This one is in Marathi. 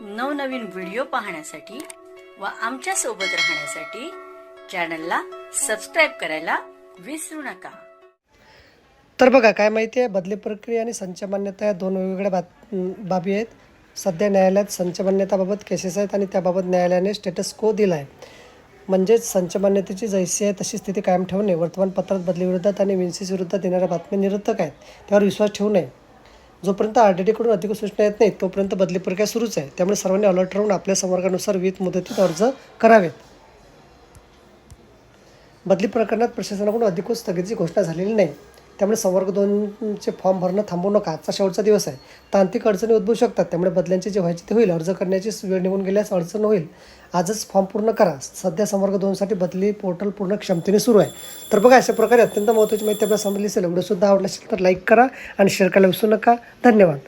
नवनवीन व्हिडिओ पाहण्यासाठी व आमच्यासोबत राहण्यासाठी चॅनलला सबस्क्राईब करायला विसरू नका. तर बघा काय माहिती आहे? बदली प्रक्रिया आणि संच मान्यता या दोन वेगवेगळ्या बात बाबी आहेत. सध्या न्यायालयात संच मान्यताबाबत केसेस आहेत आणि त्याबाबत न्यायालयाने स्टेटस को दिला आहे म्हणजेच संच मान्यतेची जैसी आहे तशी स्थिती कायम ठेवणे वर्तमानपत्रात बदलीविरोधात आणि विन्सीस विरुद्धात येणाऱ्या बातम्या निरर्थक आहेत. त्यावर विश्वास ठेवू नये. जोपर्यंत आर डी डीकडून अधिक सूचना येत नाहीत तोपर्यंत बदली प्रक्रिया सुरूच आहे. त्यामुळे सर्वांनी अलर्ट राहून आपल्या संवर्गानुसार विविध मुदतीत अर्ज करावेत. बदली प्रकरणात प्रशासनाकडून अधिकृत स्थगितीची घोषणा झालेली नाही. त्यामुळे संवर्ग दोनचे फॉर्म भरणं थांबवू नका. आजचा शेवटचा दिवस आहे. तांत्रिक अडचणी उद्भवू शकतात. त्यामुळे बदल्यांचे जे व्हायचे ते होईल. अर्ज करण्याची वेळ निघून गेल्यास अडचण होईल. आजच फॉर्म पूर्ण करा. सध्या संवर्ग दोनसाठी बदली पोर्टल पूर्ण क्षमतेने सुरू आहे. तर बघा अशा प्रकारे अत्यंत महत्त्वाची माहिती आपल्याला समजली असेल व्हिडिओसुद्धा आवडलं असेल तर लाईक करा आणि शेअर करायला विसरू नका. धन्यवाद.